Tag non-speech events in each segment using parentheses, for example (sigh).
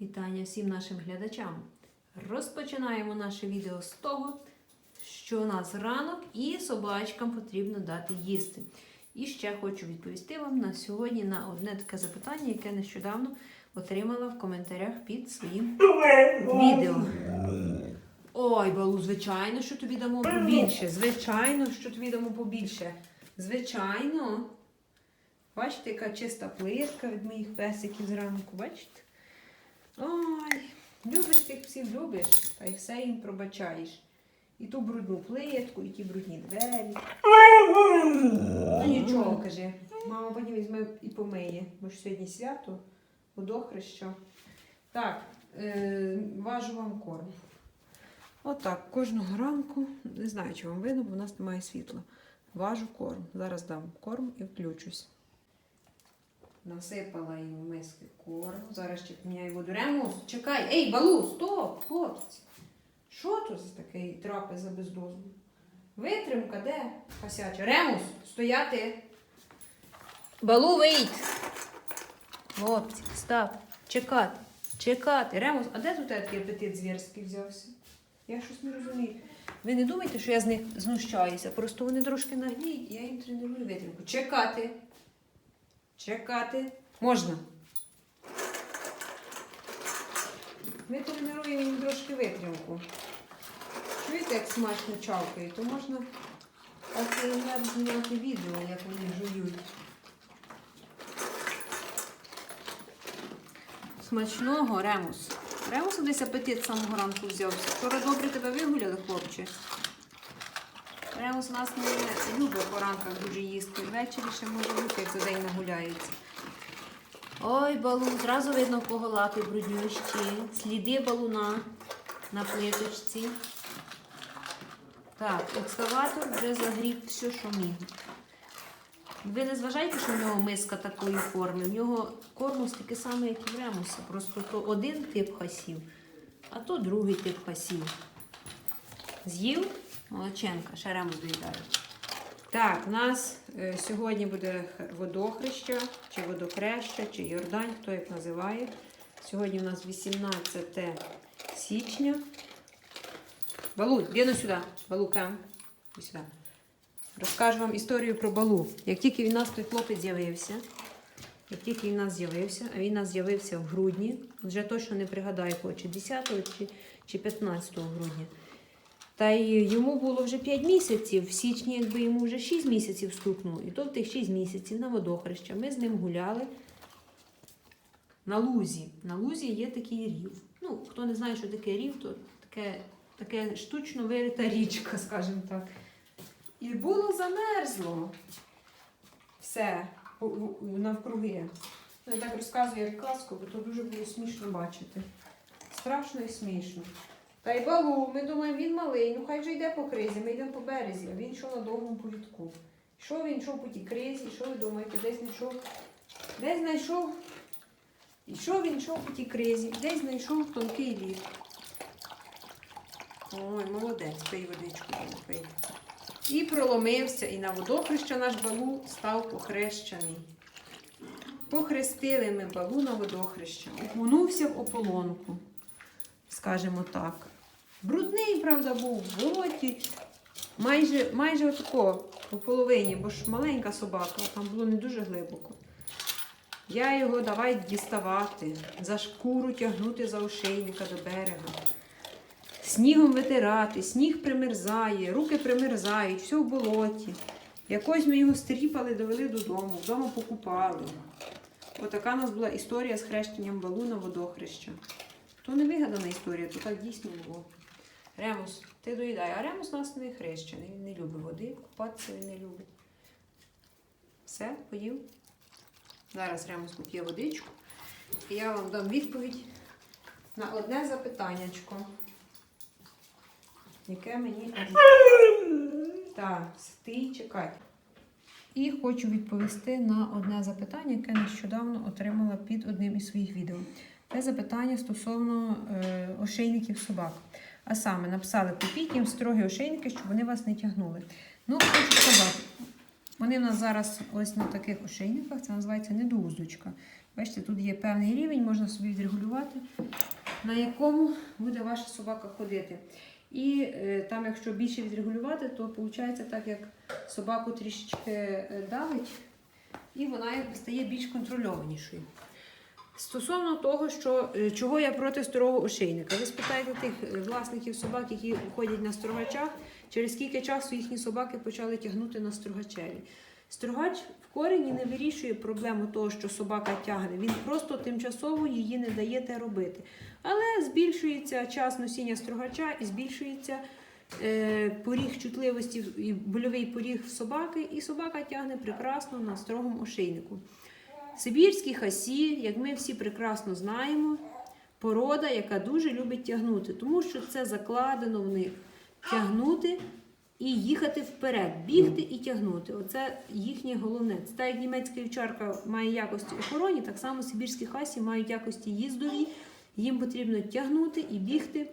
Вітання всім нашим глядачам. Розпочинаємо наше відео з того, що у нас ранок і собачкам потрібно дати їсти. І ще хочу відповісти вам на сьогодні на одне таке запитання, яке нещодавно отримала в коментарях під своїм відео. Ой, Балу, звичайно, що тобі дамо побільше. Звичайно, що тобі дамо побільше. Звичайно. Бачите, яка чиста плитка від моїх песиків зранку, бачите? Ой, любиш тих всіх любиш, та й все їм пробачаєш. І ту брудну плитку, і ті брудні двері. Ну нічого, каже. Мама потім візьме і помиє, бо ж сьогодні свято, водохреща. Так, е, важу вам корм. Отак, кожного ранку, не знаю, чи вам видно, бо в нас немає світла. Важу корм. Зараз дам корм і включусь. Насипала їм в миски корм. Зараз ще поміняю воду. Ремус, чекай. Ей, балу, стоп, хлопці. Що тут за такий трапеза без дозволу? Витримка, де? Косяча. Ремус, стояти. Балу, вийдь. Хлопці, стоп. Чекати. Чекати. Ремус, а де тут такий апетит звірський взявся? Я щось не розумію. Ви не думайте, що я з них знущаюся. Просто вони трошки нагніють, я їм треную витримку. Чекати. Чекати. Можна. Ми тренуємо їм трошки витримку. Чуєте, як смачно чавкає, то можна мед зняти відео, як вони жують. Смачного, Ремус. Ремус десь апетит самого ранку взявся. Вчора добре тебе вигуляли, хлопче. Ремус у нас не любить по ранках дуже їсти. Ввечері ще може бути, як за день нагуляється. Ой, балун, зразу видно в кого лапи бруднющі. Сліди балуна на плиточці. Так, екскаватор вже загріб все, що міг. Ви не зважайте, що в нього миска такої форми. В нього кормус такий самий, як і в ремуса. Просто то один тип хасів, а то другий тип хасів. З'їв молодченка, ще ремус доїдає. Так, у нас е, сьогодні буде водохреща, чи водокреща, чи Йордань, хто як називає. Сьогодні у нас 18 січня. Балу, біну сюди. Балука. Іди сюди. Розкажу вам історію про Балу. Як тільки він нас той хлопець з'явився, як тільки він нас з'явився, а він у нас з'явився в грудні, вже точно не пригадаю, чи 10 чи, чи 15 грудня. Та й йому було вже 5 місяців, в січні, якби йому вже 6 місяців стукнуло. І то в тих 6 місяців на водохреща ми з ним гуляли на лузі. На лузі є такий рів. Ну, хто не знає, що таке рів, то таке, таке штучно вирита річка, (laughs) скажімо так. І було замерзло все навкруги. Я так розказую як казку, бо то дуже було смішно бачити. Страшно і смішно. Та й балу, ми думаємо, він малий, ну хай вже йде по кризі, ми йдемо по березі, а він йшов на довгому повідку. Що він йшов по тій кризі, що ви думаєте, десь знайшов, десь знайшов, і що він йшов по тій кризі, десь знайшов тонкий лід. Ой, молодець, пий водичку, пий. І проломився, і на водохреща наш балу став похрещений. Похрестили ми балу на водохреща, окунувся в ополонку, скажімо так. Брудний, правда, був в болоті, майже, майже отако, по половині, бо ж маленька собака, там було не дуже глибоко. Я його давай діставати, за шкуру тягнути за ошейника до берега снігом витирати, сніг примерзає, руки примерзають, все в болоті. Якось ми його стріпали, довели додому, вдома покупали. Отака у нас була історія з хрещенням балу на водохреща. То не вигадана історія, то так дійсно було. Ремус, ти доїдай, а Ремус у нас не хрещений, він не любить води, купатися він не любить. Все, поїв. Зараз Ремус поп'є водичку. І я вам дам відповідь на одне запитаннячко яке мені. Так, стій, чекай. І хочу відповісти на одне запитання, яке нещодавно отримала під одним із своїх відео. Це запитання стосовно е, ошейників собак. А саме написали, купіть їм строгі ошейники, щоб вони вас не тягнули. Ну, хочу сказати, вони в нас зараз ось на таких ошейниках, це називається недоуздочка. Бачите, тут є певний рівень, можна собі відрегулювати. на якому буде ваша собака ходити. І е, там, якщо більше відрегулювати, то виходить так, як собаку трішечки е, давить, і вона стає більш контрольованішою. Стосовно того, що е, чого я проти старого ошейника, ви спитаєте тих е, власників собак, які ходять на строгачах, через скільки часу їхні собаки почали тягнути на строгачеві. Строгач в корені не вирішує проблему того, що собака тягне. Він просто тимчасово її не дає те робити. Але збільшується час носіння строгача і збільшується е, поріг чутливості і больовий поріг собаки, і собака тягне прекрасно на строгому ошейнику. Сибірські хасі, як ми всі прекрасно знаємо, порода, яка дуже любить тягнути, тому що це закладено в них тягнути і їхати вперед, бігти і тягнути. Оце їхнє головне. Це так як німецька вівчарка має якості охороні, так само сибірські хасі мають якості їздові. Їм потрібно тягнути і бігти.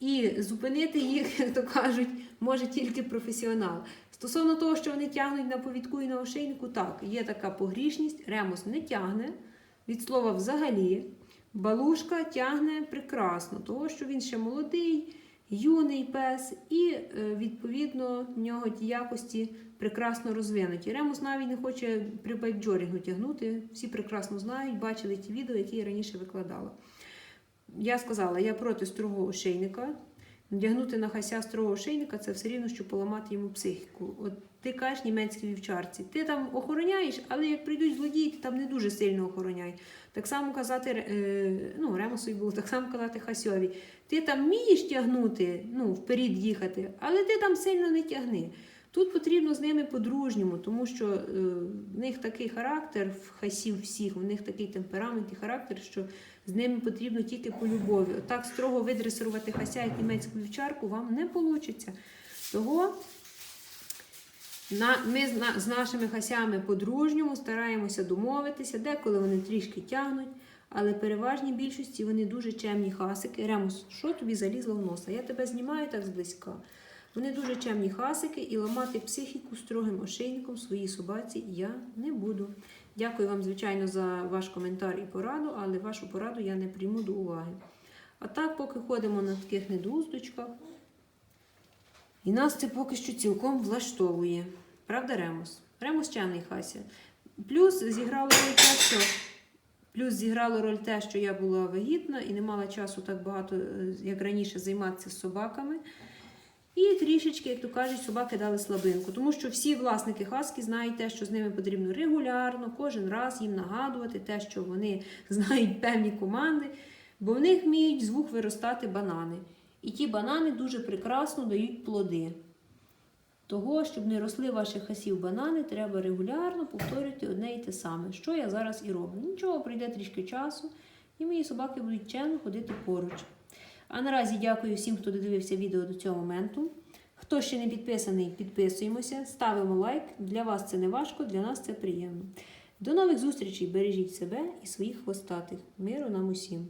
І зупинити їх, (laughs) як то кажуть, може тільки професіонал. Стосовно того, що вони тягнуть на повідку і на ошейнику, так, є така погрішність. Ремус не тягне, від слова взагалі. Балушка тягне прекрасно, того, що він ще молодий, юний пес, і, е, відповідно, в нього ті якості прекрасно розвинуті. Ремус навіть не хоче при байкджорінгу тягнути. Всі прекрасно знають, бачили ті відео, які я раніше викладала. Я сказала, я проти строгого ошейника. Надягнути на хася строгого ошейника це все рівно, що поламати йому психіку. От ти кажеш німецькій вівчарці, ти там охороняєш, але як прийдуть злодії, ти там не дуже сильно охороняй. Так само казати, е, ну, Ремусові було, так само казати Хасьові. Ти там вмієш тягнути, ну, вперед їхати, але ти там сильно не тягни. Тут потрібно з ними по-дружньому, тому що е, в них такий характер, в хасів всіх, в них такий темперамент і характер, що з ними потрібно тільки по любові. Отак строго видресирувати хася, як німецьку вівчарку, вам не вийде. Того ми з нашими хасями по-дружньому стараємося домовитися, деколи вони трішки тягнуть, але переважній більшості вони дуже чемні хасики. Ремус, що тобі залізло в носа? Я тебе знімаю так зблизька. Вони дуже чемні хасики і ламати психіку строгим ошейником своїй собаці я не буду. Дякую вам, звичайно, за ваш коментар і пораду, але вашу пораду я не прийму до уваги. А так, поки ходимо на таких недоуздочках, і нас це поки що цілком влаштовує. Правда, Ремус? Ремус чемний Хася. Плюс зіграло роль те, що плюс зіграло роль те, що я була вагітна і не мала часу так багато, е, як раніше, займатися з собаками. І трішечки, як то кажуть, собаки дали слабинку. Тому що всі власники хаски знають те, що з ними потрібно регулярно, кожен раз їм нагадувати те, що вони (laughs) знають певні команди, бо в них вміють з вух виростати банани. І ті банани дуже прекрасно дають плоди. Того, щоб не росли ваших хасів банани, треба регулярно повторювати одне і те саме, що я зараз і роблю. Нічого, пройде трішки часу, і мої собаки будуть чемно ходити поруч. А наразі дякую всім, хто додивився відео до цього моменту. Хто ще не підписаний, підписуємося, ставимо лайк. Для вас це не важко, для нас це приємно. До нових зустрічей! Бережіть себе і своїх хвостатих. Миру нам усім!